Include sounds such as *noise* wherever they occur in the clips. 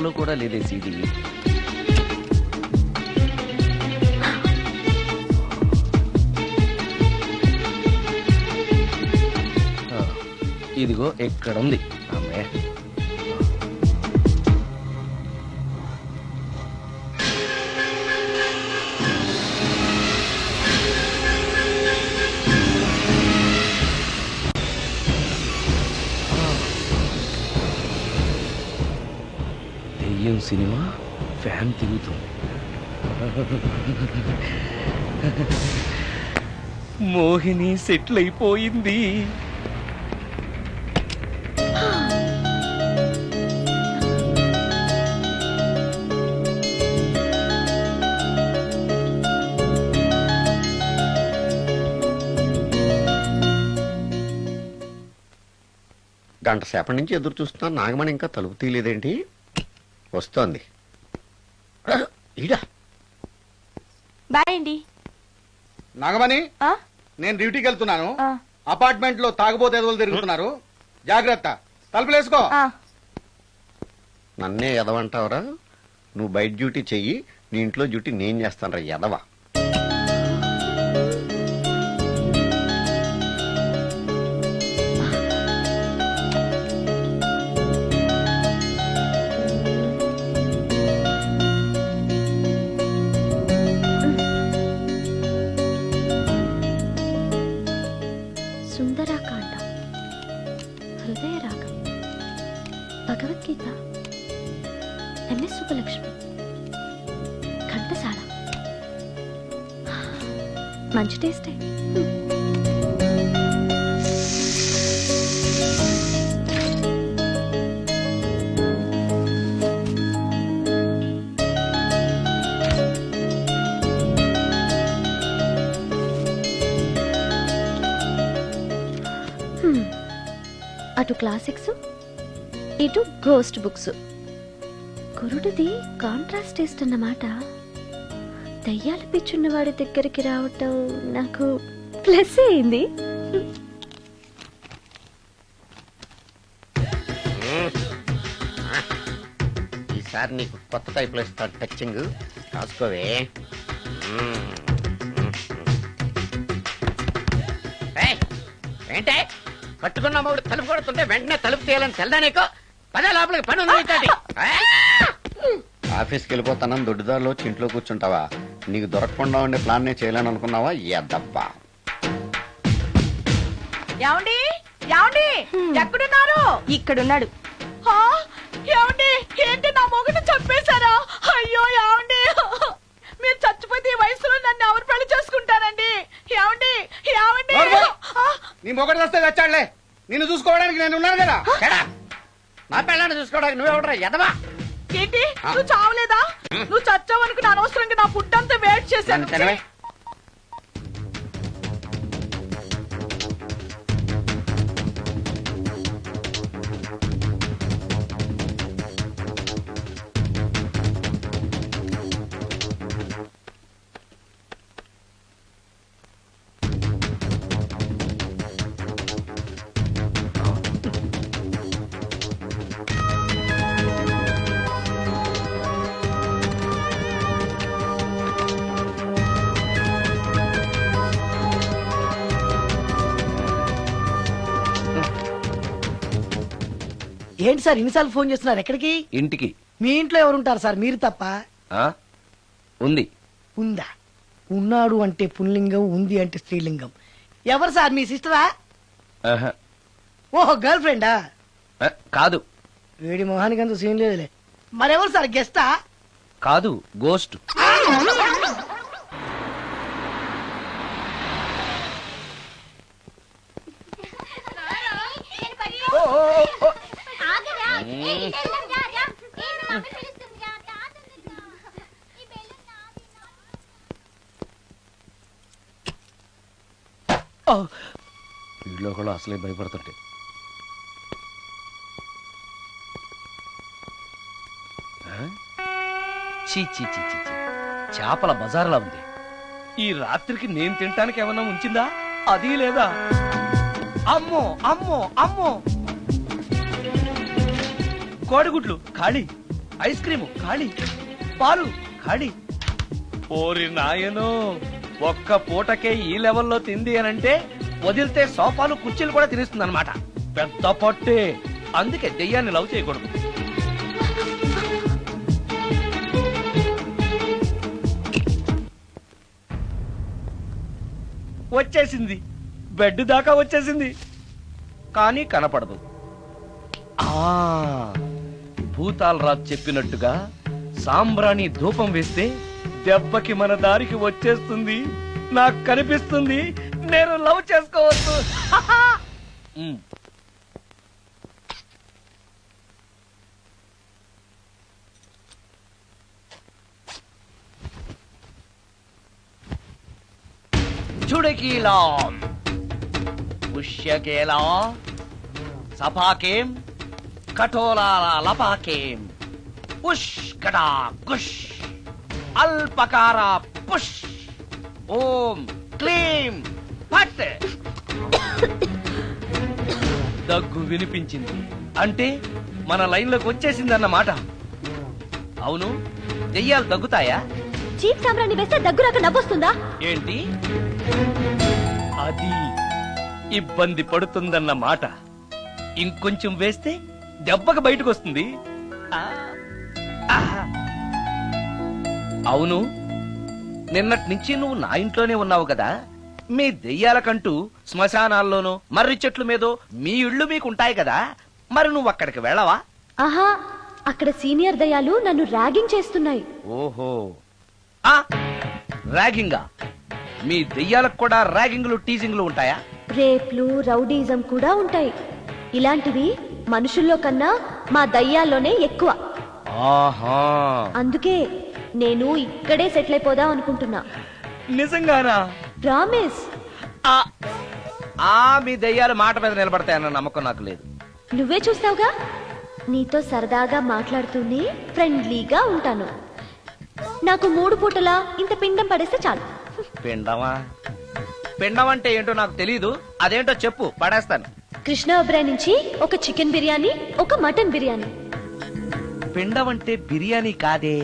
లో కూడా లేదే సీడీ. ఇదిగో ఎక్కడ ఉంది ఆమె. సినిమా ఫ్యాన్ తిరుగుతుంది. మోహిని సెటిల్ అయిపోయింది. గంట సేపటి నుంచి ఎదురు చూస్తున్నా నాగమణి ఇంకా తలుపు తీయలేదేంటి? వస్తోంది. ఈడా. బాయ్ అండి. నాగమణి ఆ? నేను డ్యూటీకి వెళ్తున్నాను. ఆ. అపార్ట్మెంట్లో తాగుబోతు ఎదవలు తిరుగుతున్నారు. జాగ్రత్త. తలుపులేసుకో ఆ. నన్నే ఎదవంటావరా? నువ్వు బయట డ్యూటీ చెయ్యి నీ ఇంట్లో డ్యూటీ నేను చేస్తాను రా ఎదవ? మంచి టేస్టే. అటు క్లాసిక్స్ ఇటు గోస్ట్ బుక్స్ కురుడిది కాంట్రాస్ట్ టేస్ట్ అన్నమాట. దయ్యాలు పిచ్చున్న వాడి దగ్గరికి రావటం నాకు ప్లస్ అయింది. ఈసారి నీకు కొత్త టైప్లో ఇస్తాను టచ్చింగ్. రాసుకోవే. ఏంటే? కట్టుకున్న మూడు తలుపు కొడుతుంటే వెంటనే తలుపు తీయాలని తెల్దా నీకు? పదే లోపలికి పని ఉంది! *laughs* ఆఫీస్కి వెళ్ళిపోతానని దొడ్డిదారిలో ఇంట్లో కూర్చుంటావా? నీకు దొరకకుండా ఉండే ప్లాన్ నేను చేయలేను అనుకున్నావా? ఎద్దబ్బా. ఏమండి? ఏమండి? ఎక్కడున్నారు? ఇక్కడున్నాడు. హా? ఏమండి? ఏంటి నా మొగుడు చంపేశారా? అయ్యో ఏమండి? మీరు చచ్చిపోతే ఈ వయసులో నన్ను ఎవరు పెళ్ళి చేసుకుంటారండి? ఏమండి? ఏమండి! ఆ, నీ మొగడు వస్తే వచ్చాడులే నిన్ను చూసుకోవడానికి నేను ఉన్నాను కదా. చెడా! మా పిల్లని చూసుకోవడానికి నువ్వెవడరా? ఎదవా? ఏంటి? నువ్వు చావలేదా? నువ్వు చచ్చావనుకుని అనవసరంగా నా ఫుడ్ అంతా వేట్ చేశాను. ఏంటి సార్ ఇన్నిసార్లు ఫోన్ చేస్తున్నారు? ఎక్కడికి? ఇంటికి. మీ ఇంట్లో ఎవరుంటారు సార్? మీరు తప్ప? ఆ? ఉంది. ఉందా? ఉన్నాడు అంటే పుల్లింగం ఉంది అంటే స్త్రీలింగం. ఎవరు సార్ మీ సిస్టరా? ఆహా. ఓహో గర్ల్ ఫ్రెండా? ఆ, కాదు. వేడి మొహానికి అంత సీన్ లేదులే. మరెవరు సార్? గెస్టా? కాదు గోస్ట్. వీళ్ళు కూడా అసలే భయపడుతుంటే. చీ చీ చీ చీ చీ. చేపల బజార్లా ఉంది. ఈ రాత్రికి నేను తినటానికి ఏమన్నా ఉంచిందా? అది లేదా? అమ్మో అమ్మో అమ్మో. కోడిగుడ్లు ఖాళీ. ఐస్ క్రీము ఖాళీ పాలు ఖాళీ. ఓరి నాయను ఒక్క పూటకే ఈ లెవెల్లో తింది అనంటే వదిలితే సోఫాలు కుర్చీలు కూడా తినేస్తుంది అనమాట పెద్ద పట్టే. అందుకే దెయ్యాన్ని లవ్ చేయకూడదు. వచ్చేసింది. బెడ్ దాకా వచ్చేసింది. కానీ కనపడదు. ఆ. భూతాలరాజు చెప్పినట్టుగా సాంబ్రాణి ధూపం వేస్తే దెబ్బకి మన దారికి వచ్చేస్తుంది. నాకు కనిపిస్తుంది. నేను లవ్ చేసుకోవచ్చు. చుడకీలాం. పుష్యకేలా. సపాకేం కఠోలాల లపాకేం పుష్కటా కుష్ అల్పకార పుష్ ఓం క్లీం ఫట్ దగ్గు వినిపించింది. అంటే మన లైన్లోకి వచ్చేసిందన్నమాట. అవును దెయ్యాలు దగ్గుతాయా? చీప్ సాంబ్రాన్ని వేస్తే దగ్గు రాక నవ్వొస్తుందా? ఏంటి? అది ఇబ్బంది పడుతుందన్న మాట ఇంకొంచెం వేస్తే దెబ్బకి బయటకు వస్తుంది. అవును నిన్నటి నుంచి నువ్వు నా ఇంట్లోనే ఉన్నావు కదా. మీ దెయ్యాలకంటూ శ్మశానాల్లోనూ మర్రి చెట్ల మీదో మీ ఇళ్ళు మీకు ఉంటాయి కదా. మరి నువ్వు అక్కడికి వెళ్ళవా? ఆహా అక్కడ సీనియర్ దయాలు నన్ను ర్యాగింగ్ చేస్తున్నాయి. ఓహో. ఆ ర్యాగింగా? మీ దెయ్యాలకు కూడా ర్యాగింగ్లు టీజింగ్లు ఉంటాయా? రేప్లు రౌడీజం కూడా ఉంటాయి. ఇలాంటివి మనుషుల్లో కన్నా మా దయ్యాల్లోనే ఎక్కువ. ఆహా. అందుకే నేను ఇక్కడే సెటిల్ అయిపోదాం అనుకుంటున్నా. నిజంగానా? ప్రామిస్. ఆ ఆ, మీ దెయ్యాలు మాట మీద నిలబడతాయన్న నమ్మకం నాకు లేదు. నువ్వే చూస్తావుగా? నీతో సరదాగా మాట్లాడుతూనే ఫ్రెండ్లీగా ఉంటాను. నాకు మూడు పూటలా ఇంత పిండం పడేస్తే చాలు. పిండమా? పిండం అంటే ఏంటో నాకు తెలీదు. అదేంటో చెప్పు పడేస్తాను. కృష్ణ ఒబ్రాయ్ నుంచి ఒక చికెన్ బిర్యానీ ఒక మటన్ బిర్యానీ. పిండం అంటే బిర్యానీ కాదే?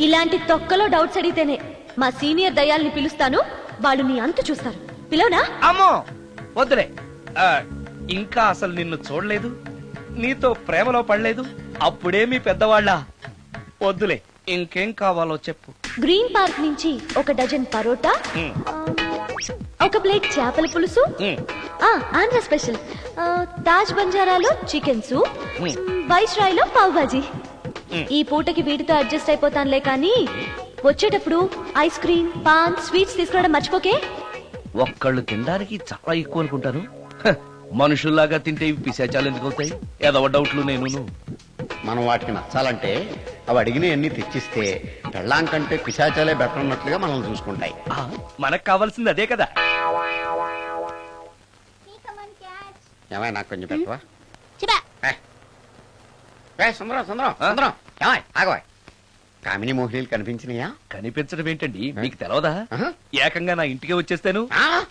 ఇలాంటి తొక్కలో డౌట్స్ అడిగితేనే మా సీనియర్ దయాల్ని పిలుస్తాను వాళ్ళు నీ అంతు చూస్తారు. పిలవనా? అమ్మో! వద్దులే. ఆ, ఇంకా అసలు నిన్ను చూడలేదు నీతో ప్రేమలో పడలేదు అప్పుడే మీ పెద్దవాళ్ళ. వద్దులే ఇంకేం కావాలో చెప్పు. గ్రీన్ పార్క్ నుంచి ఒక డజన్ పరోటా ఉమ్, ఒక ప్లేట్ చేపల పులుసు ఉమ్, ఆంధ్ర స్పెషల్. తాజ్ బంజారాలో చికెన్ సూప్ ఉమ్. వైస్ రాయ్లో పావ్ భాజీ మ్. ఈ పూటకి వీటితో అడ్జస్ట్ అయిపోతానులే కానీ వచ్చేటప్పుడు ఐస్ క్రీమ్ పాన్ స్వీట్స్ తీసుకురావడం మర్చిపోకే. ఒక్కళ్ళు తినడానికి చాలా ఎక్కువ అనుకుంటాను. మనుషుల్లాగా తింటే ఇవి పిశాచాలు ఎందుకు అవుతాయి? ఏదో డౌట్లు నేను మనం వాటికి నచ్చాలంటే అవి అడిగినవన్నీ తెచ్చిస్తే పెళ్ళాం కంటే పిశాచాలే బెటర్ అన్నట్లుగా మనల్ని చూసుకుంటాయి. మనకు కావాల్సింది అదే కదా. ఏమై నాకు కొంచెం పెట్టవా ఏ. ఏ, సుందరం సుందరం సుందరం. ఏమాయ్ ఆగవాయ్ కామిని మోహినీలు కనిపించినాయా? కనిపించడం ఏంటండి? మీకు తెలవదా? ఆహా. ఏకంగా నా ఇంటికి వచ్చేస్తాను? ఆ?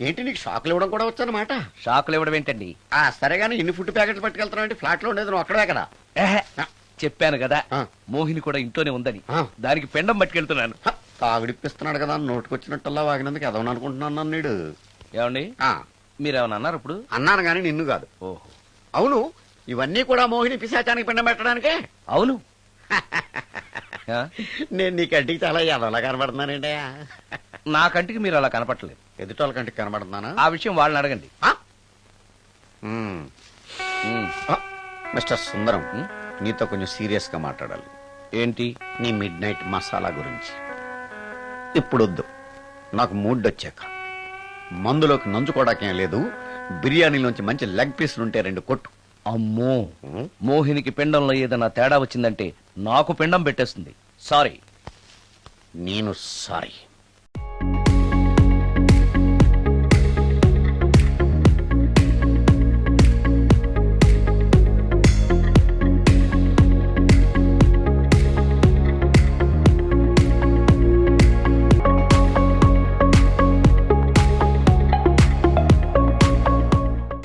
ఏంటి నీకు షాకులు ఇవ్వడం కూడా వచ్చనమాట? షాకులు ఇవ్వడం ఏంటండి? ఆ సరే గానీ ఇన్ని ఫుడ్ ప్యాకెట్లు పట్టుకెళ్తున్నావు అంటే ఫ్లాట్లో ఉండేది నువ్వు అక్కడే కదా. ఏహే, చెప్పాను కదా ఆ. మోహిని కూడా ఇంట్లోనే ఉందని. ఆ. దానికి పెండం పట్టుకెళ్తున్నాను. హ, తాగుడిప్పిస్తున్నాడు కదా నోటుకొచ్చినట్టల్లా వాగినందుకు ఎదవని అనుకుంటున్నాను నన్ను నీడు. ఏమండి? ఆ, మీరేమన్నా అన్నారు ఇప్పుడు? అన్నాను గాని నిన్ను కాదు. ఓహో. అవును ఇవన్నీ కూడా మోహిని పిశాచానికి పిండం పెట్టడానికే? అవును. *laughs* ఆ? నేను నీ కంటికి చాలా ఎదవలా కనబడుతున్నానండి. నా కంటికి మీరు అలా కనపట్టలేదు ఎదుటోళ్ళ కంటికి కనబడుతున్నానా? ఆ విషయం వాళ్ళని అడగండి. ఆ? మ్మ్. ఉమ్, ఆ, మిస్టర్ సుందరం ఉమ్, నీతో కొంచెం సీరియస్గా మాట్లాడాలి. ఏంటి? నీ మిడ్ నైట్ మసాలా గురించి. ఇప్పుడు వద్దు నాకు మూడ్ వచ్చాక. మందులోకి నంచుకోవడాకేం లేదు. బిర్యానీలోంచి మంచి లెగ్ పీసులు ఉంటే రెండు కొట్టు. అమ్మో! మోహినికి పిండంలో ఏదైనా తేడా వచ్చిందంటే నాకు పిండం పెట్టేస్తుంది. సారీ నేను సారీ.